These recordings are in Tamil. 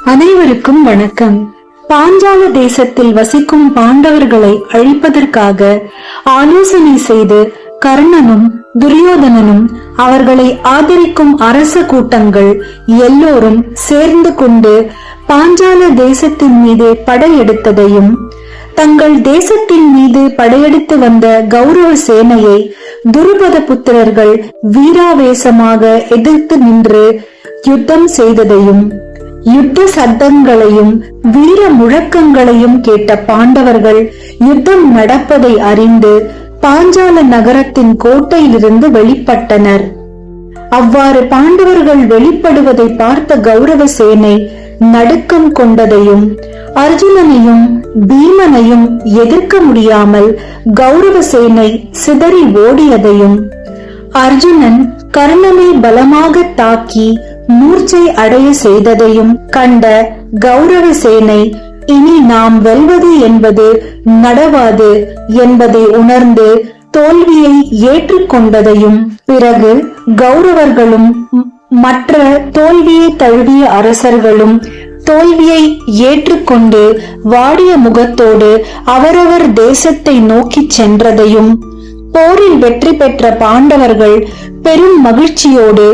அனைவருக்கும் வணக்கம். பாஞ்சால தேசத்தில் வசிக்கும் பாண்டவர்களை அழிப்பதற்காக ஆலோசனை செய்து கர்ணனும் துரியோதனனும் அவர்களை ஆதரிக்கும் அரச கூட்டங்கள் எல்லோரும் சேர்ந்து கொண்டு பாஞ்சால தேசத்தின் மீது படையெடுத்ததையும் தங்கள் தேசத்தின் மீது படையெடுத்து வந்த கௌரவ சேனையை துருபத புத்திரர்கள் வீராவேசமாக எதிர்த்து நின்று யுத்தம் செய்ததையும் யுத்த சத்தங்களையும் வீர முழக்கங்களையும் கேட்ட பாண்டவர்கள் யுத்தம் நடப்பதை அறிந்து பாஞ்சால நகரத்தின் கோட்டையிலிருந்து வெளிப்பட்டனர். அவ்வாறு பாண்டவர்கள் வெளிப்படுவதை பார்த்த கௌரவ சேனை நடுக்கம் கொண்டதையும் அர்ஜுனனையும் பீமனையும் எதிர்க்க முடியாமல் கௌரவ சேனை சிதறி ஓடியதையும் அர்ஜுனன் கர்ணனை பலமாக தாக்கி மூர்ச்சை அடைய செய்ததையும் கண்ட கௌரவ சேனை இனி நாம் வெல்வது என்பது நடவாது என்பதை உணர்ந்து தோல்வியை ஏற்றுக்கொண்டதையும் பிறகு கௌரவர்களும் மற்ற தோல்வியை தழுவிய அரசர்களும் தோல்வியை ஏற்றுக்கொண்டு வாடிய முகத்தோடு அவரவர் தேசத்தை நோக்கி சென்றதையும் போரில் வெற்றி பெற்ற பாண்டவர்கள் பெரும் மகிழ்ச்சியோடு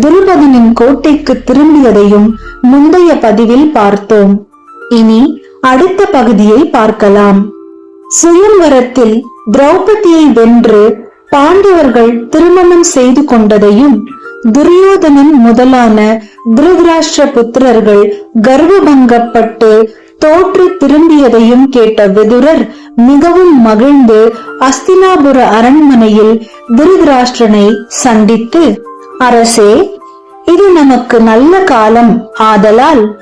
துருபதனின் கோட்டைக்கு திரும்பியதையும் முந்தைய பதிவில் பார்த்தோம். இனி அடுத்த பகுதியை பார்க்கலாம். சுயம்வரத்தில் திரௌபதியை வென்று பாண்டவர்கள் திருமணம் செய்து கொண்டதையும் துரியோதனன் முதலான திருதராஷ்டிர புத்திரர்கள் கர்வபங்கப்பட்டு தோற்று திரும்பியதையும் கேட்ட விதுரர் மிகவும் மகிழ்ந்து அஸ்தினாபுர அரண்மனையில் திருதராஷ்டிரனை சந்தித்து அரசே இது நமக்கு நல்ல காலம். ஆதலால்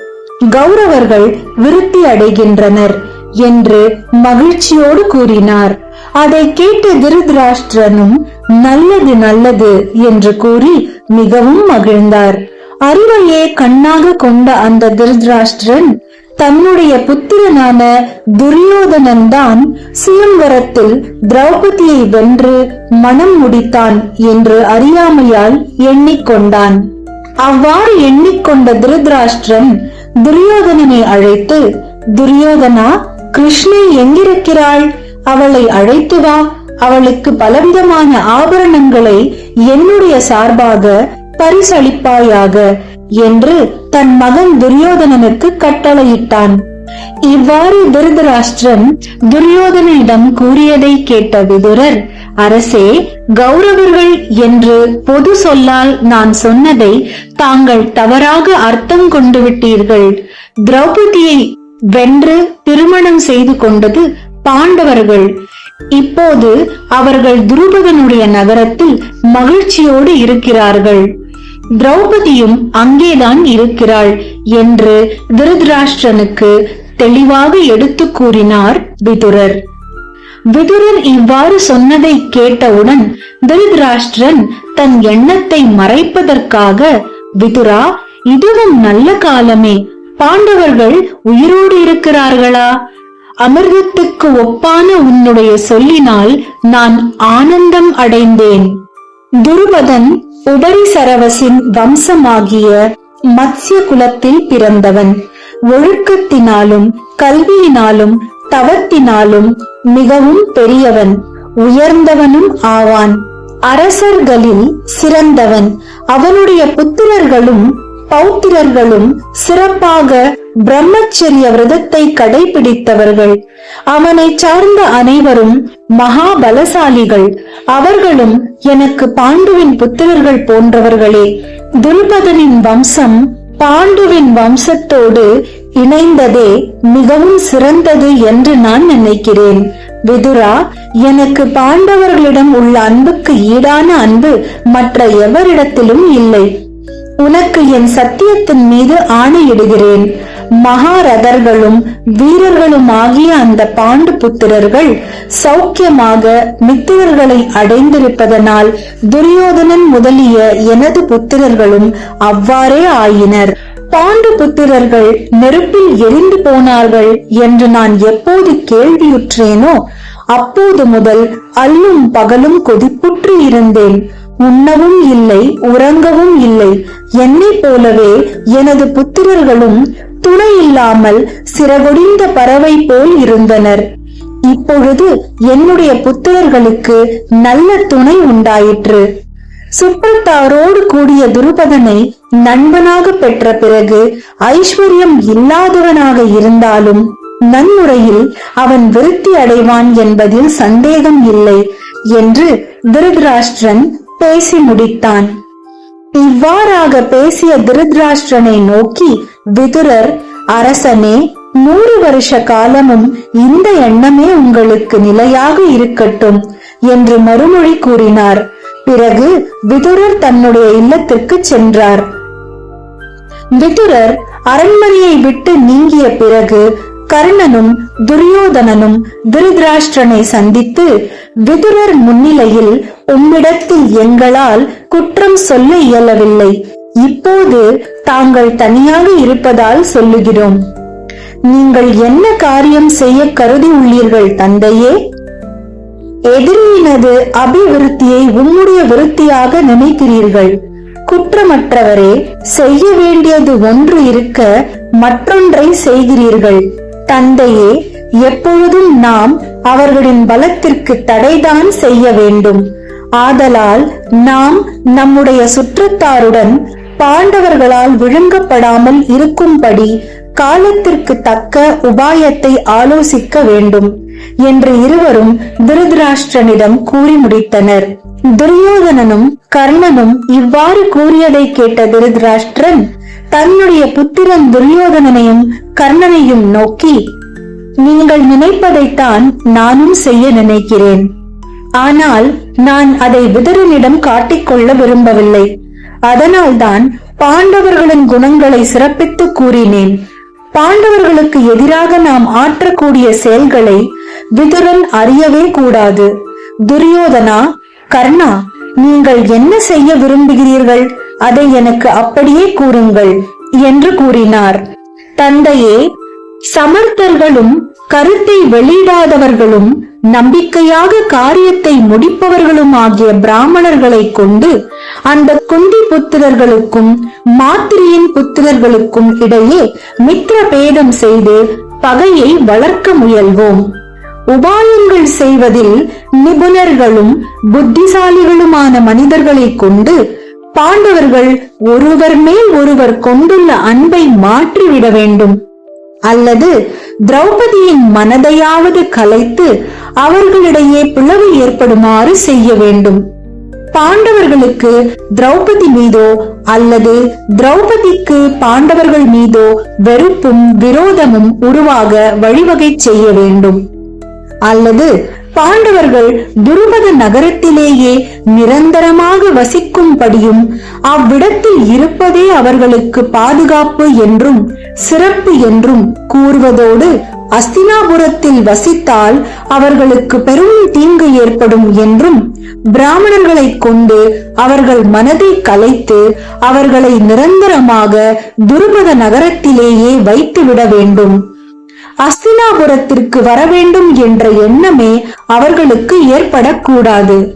கௌரவர்கள் விருத்தி அடைகின்றனர் என்று மகிழ்ச்சியோடு கூறினார். அதை கேட்ட திருதராஷ்டிரனும் நல்லது நல்லது என்று கூறி மிகவும் மகிழ்ந்தார். அறிவையே கண்ணாக கொண்ட அந்த திருதராஷ்டிரன் தன்னுடைய புத்திரனான துரியோதனன் தான் சுயம்பரத்தில் திரௌபதியை வென்று மனம் முடித்தான் என்று அறியாமையால் எண்ணிக்கொண்டான். அவ்வாறு எண்ணிக்கொண்ட திருதராஷ்டிரன் துரியோதனனை அழைத்து துரியோதனா கிருஷ்ணை எங்கிருக்கிறாள் அவளை அழைத்து வா. அவளுக்கு பலவிதமான ஆபரணங்களை என்னுடைய சார்பாக பரிசளிப்பாயாக. என்று தன் மகன் துரியோதனனுக்கு கட்டளையிட்டான். இவ்வாறு திருதராஷ்டிரம் துரியோதனிடம் கூறியதை கேட்ட விதுரர் அரசே கௌரவர்கள் என்று பொது சொல்லால் நான் சொன்னதை தாங்கள் தவறாக அர்த்தம் கொண்டு விட்டீர்கள். திரௌபதியை வென்று திருமணம் செய்து கொண்டது பாண்டவர்கள். இப்போது அவர்கள் துருபதனுடைய நகரத்தில் மகிழ்ச்சியோடு இருக்கிறார்கள். திரௌபதியும் அங்கேதான் இருக்கிறாள் என்று திருதராஷ்டிரனுக்கு தெளிவாக எடுத்து கூறினார் விதுரர். விதுரர் இவ்வாறு சொன்னதை கேட்டவுடன் திருதராஷ்டிரன் தன் எண்ணத்தை மறைப்பதற்காக விதுரா இதுவும் நல்ல காலமே. பாண்டவர்கள் உயிரோடு இருக்கிறார்களா? அமிர்தத்துக்கு ஒப்பான உன்னுடைய சொல்லினால் நான் ஆனந்தம் அடைந்தேன். துருபதன் உபரிசரவசின் வம்சமாகிய மத்ய குலத்தில் பிறந்தவன். ஒழுக்கத்தினாலும் கல்வியினாலும் தவத்தினாலும் மிகவும் பெரியவன். உயர்ந்தவனும் ஆவான். அரசர்களில் சிறந்தவன். அவனுடைய புத்திரர்களும் பௌத்திரர்களும் சிறப்பாக பிரம்மச்சரிய விரதத்தை கடைபிடித்தவர்கள். அவனை சார்ந்த அனைவரும் மகா பலசாலிகள் அவர்களும் எனக்கு பாண்டுவின் புத்திரர்கள் போன்றவர்களே. துருபதனின் வம்சம் பாண்டுவின் வம்சத்தோடு இணைந்ததே மிகவும் சிறந்தது என்று நான் நினைக்கிறேன். விதுரா எனக்கு பாண்டவர்களிடம் உள்ள அன்புக்கு ஈடான அன்பு மற்ற எவரிடத்திலும் இல்லை. உனக்கு என் சத்தியத்தின் மீது ஆணையிடுகிறேன். மகாரதர்களும் வீரர்களுமாகிய அந்த பாண்டு புத்திரர்கள் சௌக்கியமாக மித்திரர்களை அடைந்திருப்பதனால் துரியோதனன் முதலிய எனது புத்திரர்களும் அவ்வாறே ஆயினர். பாண்டு புத்திரர்கள் நெருப்பில் எரிந்து போனார்கள் என்று நான் எப்போது கேள்வியுற்றேனோ அப்போது முதல் அல்லும் பகலும் கொதிப்புற்று இருந்தேன். உண்ணவும் இல்லை உறங்கவும் இல்லை. என்னை போலவே எனது புத்திரர்களும் துணை இல்லாமல் சிறகொடிந்த பறவை போல் இருந்தனர். இப்பொழுது என்னுடைய புத்திரர்களுக்கு நல்ல துணை உண்டாயிற்று. சுற்றத்தாரோடு கூடிய துருபதனை நண்பனாக பெற்ற பிறகு ஐஸ்வர்யம் இல்லாதவனாக இருந்தாலும் நன்முறையில் அவன் விருத்தி அடைவான் என்பதில் சந்தேகம் இல்லை என்று திருதராஷ்டிரன் பேசி முடித்தான். இவ்வாறாக பேசிய திருத்ராஷ்டிரனை நோக்கி விதுரர் அரசனே நூறு வருஷ காலமும் இந்த எண்ணமே உங்களுக்கு நிலையாக இருக்கட்டும் என்று மறுமொழி கூறினார். பிறகு விதுரர் தன்னுடைய இல்லத்திற்கு சென்றார். விதுரர் அரண்மனையை விட்டு நீங்கிய பிறகு கர்ணனும் துரியோதனனும் திருதராஷ்டிரனை சந்தித்து விதுரர் முன்னிலையில் உம்மிடத்தில் எங்களால் குற்றம் சொல்ல இயலவில்லை. இப்போது தாங்கள் தனியாக இருப்பதால் சொல்லுகிறோம். நீங்கள் என்ன காரியம் செய்ய கருதி உள்ளீர்கள் தந்தையே? எதிரியினது அபிவிருத்தியை உம்முடைய விருத்தியாக நினைக்கிறீர்கள். குற்றமற்றவரே செய்ய வேண்டியது ஒன்று இருக்க மற்றொன்றை செய்கிறீர்கள். தந்தையே எப்பொழுதும் நாம் அவர்களின் பலத்திற்கு தடைதான் செய்ய வேண்டும். ஆதலால் நாம் நம்முடைய சுற்றத்தாருடன் பாண்டவர்களால் விழுங்கப்படாமல் இருக்கும்படி காலத்திற்கு தக்க உபாயத்தை ஆலோசிக்க வேண்டும் என்று இருவரும் திருதராஷ்டிரனிடம் கூறி முடித்தனர். துரியோதனனும் கர்ணனும் இவ்வாறு கூறியதை கேட்ட திருதராஷ்டிரன் தன்னுடைய புத்திரன் துரியோதனனையும் கர்ணனையும் நோக்கி நீங்கள் நினைப்பதைத்தான் நானும் செய்ய நினைக்கிறேன். ஆனால் நான் அதை விதரனிடம் காட்டிக்கொள்ள விரும்பவில்லை. அதனால்தான் பாண்டவர்களின் குணங்களை சிறப்பித்து கூறினேன். பாண்டவர்களுக்கு எதிராக நாம் ஆற்றக்கூடிய செயல்களை விதுரன் அறியவே கூடாது. துரியோதனா கர்ணா நீங்கள் என்ன செய்ய விரும்புகிறீர்கள்? அதை எனக்கு அப்படியே கூறுங்கள் என்று கூறினார். தந்தையே சமர்த்தர்களும் கருத்தை வெளியிடாதவர்களும் நம்பிக்கையாக காரியத்தை முடிப்பவர்களும் ஆகிய பிராமணர்களை கொண்டு அந்த குந்தி புத்திரர்களுக்கும் மாத்திரியின் புத்திரர்களுக்கும் இடையே மித்திர பேதம் செய்து பகையை வளர்க்க முயல்வோம். உபாயங்கள் செய்வதில் நிபுணர்களும் புத்திசாலிகளுமான மனிதர்களை கொண்டு பாண்டவர்கள் ஒருவர் மேல் ஒருவர் கொண்டுள்ள அன்பை மாற்றிவிட வேண்டும். அல்லது திரௌபதியின் மனதையாவது கலைத்து அவர்களிடையே பிளவு ஏற்படுமாறு செய்ய வேண்டும். பாண்டவர்களுக்கு திரௌபதி மீதோ அல்லது திரௌபதிக்கு பாண்டவர்கள் மீதோ வெறுப்பும் விரோதமும் உருவாக வழிவகை செய்ய வேண்டும். அல்லது பாண்டவர்கள் துருபத நகரத்திலேயே நிரந்தரமாக வசிக்கும்படியும் அவ்விடத்தில் இருப்பதே அவர்களுக்கு பாதுகாப்பு என்றும் சிறப்பு என்றும் கூறுவதோடு அஸ்தினாபுரத்தில் வசித்தால் அவர்களுக்கு பெரும் தீங்கு ஏற்படும் என்றும் பிராமணர்களை கொண்டு அவர்கள் மனதை கலைத்து அவர்களை நிரந்தரமாக துருபத நகரத்திலேயே வைத்துவிட வேண்டும். அஸ்தினாபுரத்திற்கு வர வேண்டும் என்ற எண்ணமே அவர்களுக்கு ஏற்படக்கூடாது.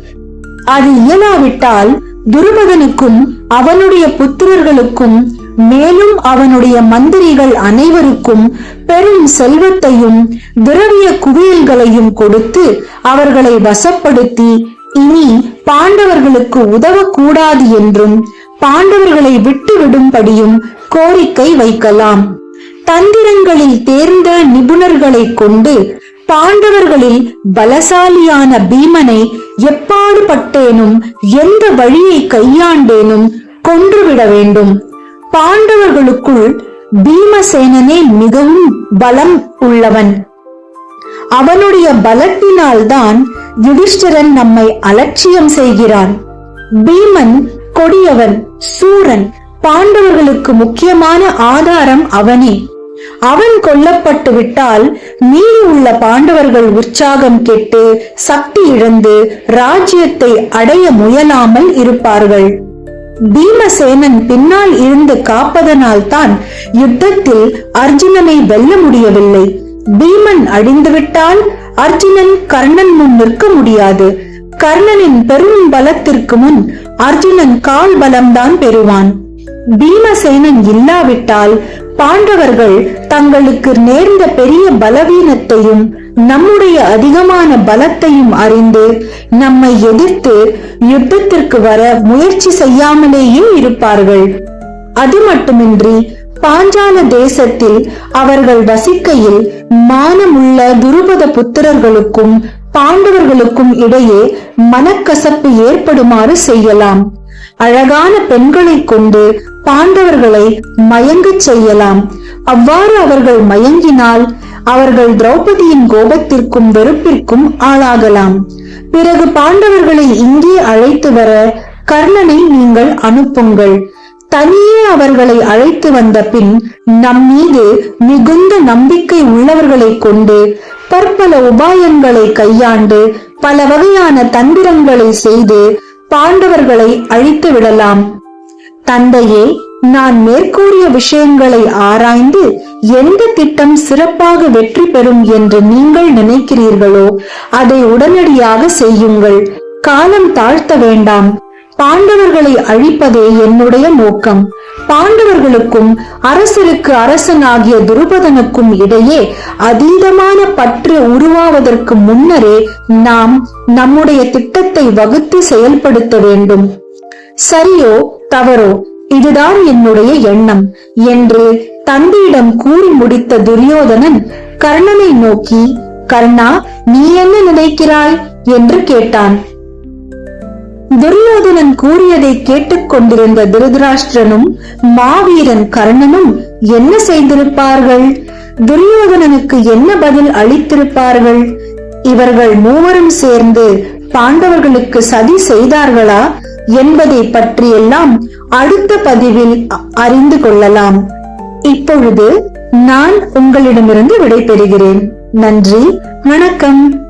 அது இயலாவிட்டால் துருபதனுக்கும் அவனுடைய புத்திரர்களுக்கும் மேலும் அவனுடைய மந்திரிகள் அனைவருக்கும் பெரும் செல்வத்தையும் திரவிய குவியல்களையும் கொடுத்து அவர்களை வசப்படுத்தி இனி பாண்டவர்களுக்கு உதவக்கூடாது என்றும் பாண்டவர்களை விட்டு விடும்படியும் கோரிக்கை வைக்கலாம். தந்திரங்களில் தேர்ந்த நிபுணர்களை கொண்டு பாண்டவர்களில் பலசாலியான பீமனை எப்பாடு பட்டேனும் எந்த வழியை கையாண்டேனும் கொன்றுவிட வேண்டும். பாண்டவர்களுக்குள் பீமசேனனே மிகவும் பலம் உள்ளவன். அவனுடைய பலத்தினால்தான் யுதிஷ்டரன் நம்மை அலட்சியம் செய்கிறான். பீமன் கொடியவன் சூரன் பாண்டவர்களுக்கு முக்கியமான ஆதாரம் அவனே. அவன் கொல்லப்பட்டு விட்டால் மீறி உள்ள பாண்டவர்கள் உற்சாகம் கெட்டு சக்தி இழந்து ராஜ்யத்தை அடைய முயலாமல் இருப்பார்கள். பீமசேனன் பின்னால் இருந்து காப்பதனால் தான் யுத்தத்தில் அர்ஜுனனை வெல்ல முடியவில்லை. பீமன் அழிந்துவிட்டால் அர்ஜுனன் கர்ணன் முன் நிற்க முடியாது. கர்ணனின் பெரும் பலத்திற்கு முன் அர்ஜுனன் கால் பலம்தான் பெறுவான். பீமசேனன் இல்லாவிட்டால் பாண்டவர்கள் தங்களுக்கு நேர்ந்த பெரிய பலவீனத்தையும் நம்முடைய அதிகமான பலத்தையும் அறிந்து நம்மை எதிர்த்து யுத்தத்திற்கு வர முயற்சி செய்யாமலேயே இருப்பார்கள். அது மட்டுமின்றி பாஞ்சால தேசத்தில் அவர்கள் வசிக்கையில் மானமுள்ள துருபத புத்திரர்களுக்கும் பாண்டவர்களுக்கும் இடையே மனக்கசப்பு ஏற்படுமாறு செய்யலாம். அழகான பெண்களைக் கொண்டு பாண்டவர்களை மயங்கச் செய்யலாம். அவ்வாறு அவர்கள் மயங்கினால் அவர்கள் திரௌபதியின் கோபத்திற்கும் வெறுப்பிற்கும் ஆளாகலாம். பிறகு பாண்டவர்களை இங்கே அழைத்து வர கர்ணனை நீங்கள் அனுப்புங்கள். தனியே அவர்களை அழைத்து வந்த பின் நம் மீது மிகுந்த நம்பிக்கை உள்ளவர்களை கொண்டு பற்பல உபாயங்களை கையாண்டு பல வகையான தந்திரங்களை செய்து பாண்டவர்களை அழித்து விடலாம். தந்தையே நான் மேற்கூறிய விஷயங்களை ஆராய்ந்து எந்த திட்டம் சிறப்பாக வெற்றி பெறும் என்று நீங்கள் நினைக்கிறீர்களோ அதை உடனடியாக செய்யுங்கள். காலம் தாழ்த்த வேண்டாம். பாண்டவர்களை அழிப்பதே என்னுடைய நோக்கம். பாண்டவர்களுக்கும் அரசருக்கு அரசனாகிய துருபதனுக்கும் இடையே அதீதமான பற்று உருவாவதற்கு முன்னரே நாம் நம்முடைய திட்டத்தை வகுத்து செயல்படுத்த வேண்டும். சரியோ தவறோ? இதுதான் என்னுடைய எண்ணம். என்று தந்தையிடம் கூறி முடித்த துரியோதனன் கர்ணனை நோக்கி கர்ணா நீ என்ன நினைக்கிறாய்? என்று கேட்டான். துரியோதனன் கூறியதை கேட்டுக்கொண்டிருந்த திருதராஷ்டிரனும் மாவீரன் கர்ணனும் என்ன செய்திருப்பார்கள்? துரியோதனனுக்கு என்ன பதில் அளித்திருப்பார்கள்? இவர்கள் மூவரும் சேர்ந்து பாண்டவர்களுக்கு சதி செய்தார்களா? என்பதை பற்றியெல்லாம் அடுத்த பதிவில் அ- அறிந்து கொள்ளலாம். இப்பொழுது நான் உங்களிடமிருந்து விடைபெறுகிறேன். நன்றி வணக்கம்.